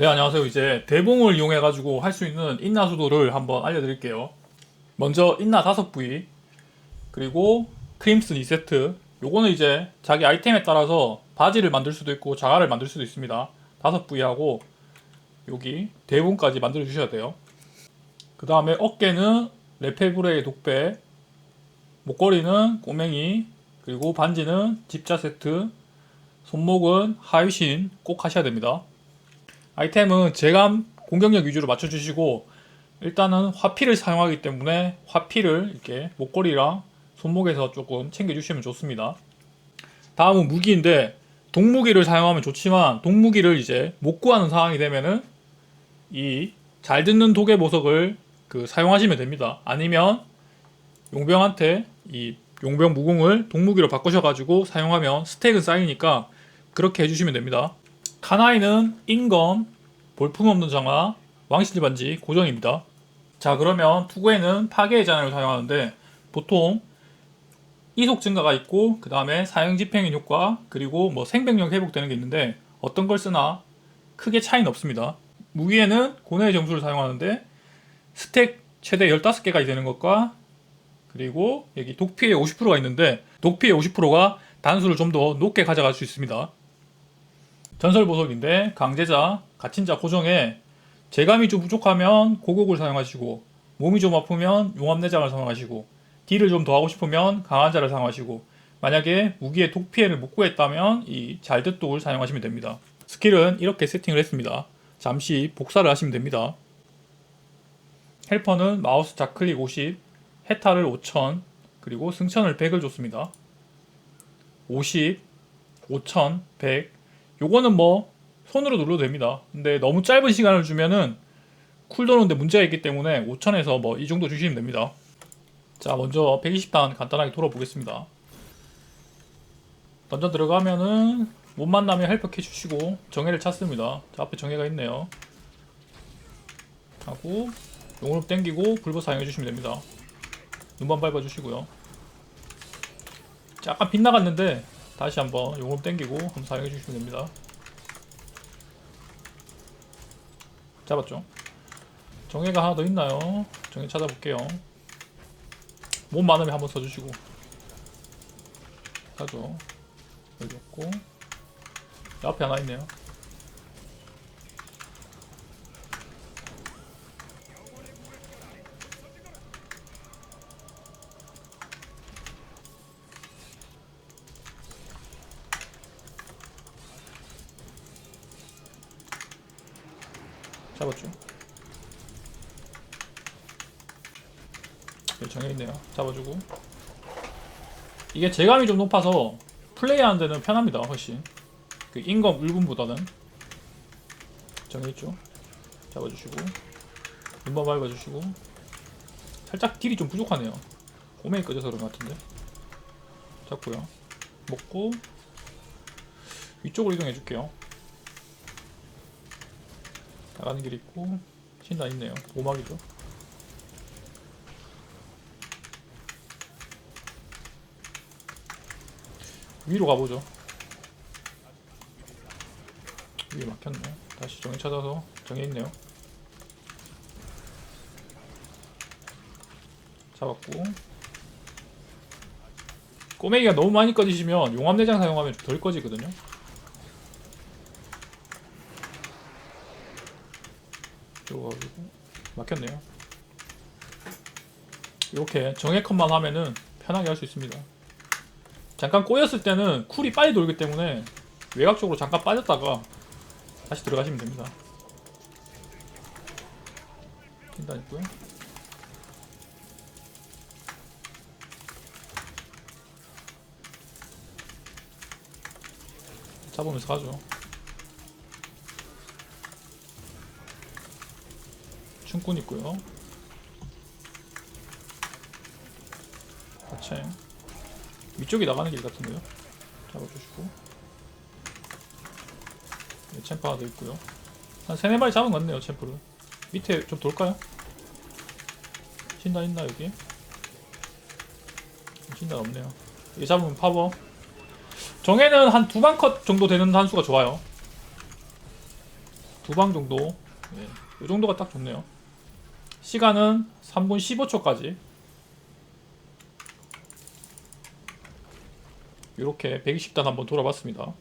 네, 안녕하세요. 이제 대봉을 이용해 가지고 할 수 있는 인나 수도를 한번 알려드릴게요. 먼저 인나 5부위, 그리고 크림슨 2세트. 요거는 이제 자기 아이템에 따라서 바지를 만들 수도 있고 자갈을 만들 수도 있습니다. 5부위하고 여기 대봉까지 만들어 주셔야 돼요. 그 다음에 어깨는 레페브레의 독배, 목걸이는 꼬맹이, 그리고 반지는 집자 세트, 손목은 하유신 꼭 하셔야 됩니다. 아이템은 제감 공격력 위주로 맞춰주시고 일단은 화피를 사용하기 때문에 화피를 이렇게 목걸이랑 손목에서 조금 챙겨주시면 좋습니다. 다음은 무기인데 동무기를 사용하면 좋지만 동무기를 이제 못 구하는 상황이 되면은 이 잘 듣는 독의 보석을 그 사용하시면 됩니다. 아니면 용병한테 이 용병 무궁을 동무기로 바꾸셔가지고 사용하면 스택은 쌓이니까 그렇게 해주시면 됩니다. 카나이는 인검, 볼품없는 장화, 왕실 반지 고정입니다. 자 그러면 투구에는 파괴의 잔을 사용하는데 보통 이속 증가가 있고 그 다음에 사용 집행인 효과 그리고 뭐 생명력 회복되는 게 있는데 어떤 걸 쓰나 크게 차이는 없습니다. 무기에는 고뇌의 점수를 사용하는데 스택 최대 15개가 되는 것과 그리고 여기 독피해 50%가 있는데 독피해 50%가 단수를 좀 더 높게 가져갈 수 있습니다. 전설 보석인데 강제자, 갇힌자 고정에 재감이 좀 부족하면 고곡을 사용하시고 몸이 좀 아프면 용암내장을 사용하시고 딜을 좀 더 하고 싶으면 강한 자를 사용하시고 만약에 무기의 독 피해를 못 구했다면 이 잘듣독을 사용하시면 됩니다. 스킬은 이렇게 세팅을 했습니다. 잠시 복사를 하시면 됩니다. 헬퍼는 마우스 좌클릭 50, 해탈을 5000, 그리고 승천을 100을 줬습니다. 50, 5000, 100. 요거는 뭐 손으로 눌러도 됩니다. 근데 너무 짧은 시간을 주면은 쿨도는데 문제가 있기 때문에 5000에서 뭐 이 정도 주시면 됩니다. 자, 먼저 120단 간단하게 돌아보겠습니다. 던전 들어가면은 못 만나면 헬퍼 캐주시고 정해를 찾습니다. 자, 앞에 정해가 있네요. 하고 용으로 땡기고 불법 사용해 주시면 됩니다. 눈만 밟아 주시고요. 약간 빗나갔는데 다시 한번 용으로 땡기고 한번 사용해 주시면 됩니다. 잡았죠? 정해가 하나 더 있나요? 정해 찾아볼게요. 몸 많으면 한번 써주시고 가죠. 여기 없고 앞에 하나 있네요. 잡았죠. 여기 정해 있네요. 잡아주고. 이게 재감이 좀 높아서 플레이하는 데는 편합니다. 훨씬. 그 인검 1분보다는 정해 있죠. 잡아주시고 눈만 밟아주시고 살짝 딜이 좀 부족하네요. 오메이 꺼져서 그런 것 같은데. 잡고요. 먹고 위쪽으로 이동해 줄게요. 나가는 길 있고 신나 있네요. 오막이죠. 위로 가보죠. 위에 막혔네. 다시 정해 찾아서 정해 있네요. 잡았고 꼬맹이가 너무 많이 꺼지시면 용암내장 사용하면 좀덜 꺼지거든요. 들어가지고 막혔네요. 이렇게 정해 컷만 하면은 편하게 할 수 있습니다. 잠깐 꼬였을 때는 쿨이 빨리 돌기 때문에 외곽 쪽으로 잠깐 빠졌다가 다시 들어가시면 됩니다. 일단 있고요. 잡으면서 가죠. 춤꾼 있고요. 아체 위쪽이 나가는 길 같은데요. 잡아주시고 네, 챔프 하나 더 있고요. 한 세네 마리 잡은 것 같네요. 챔프를 밑에 좀 돌까요? 신나 있나 여기? 신나 없네요. 이 잡으면 파워. 정해는 한 두 방 컷 정도 되는 한수가 좋아요. 두 방 정도 예, 이 정도가 딱 좋네요 시간은 3분 15초까지. 이렇게 120단 한번 돌아봤습니다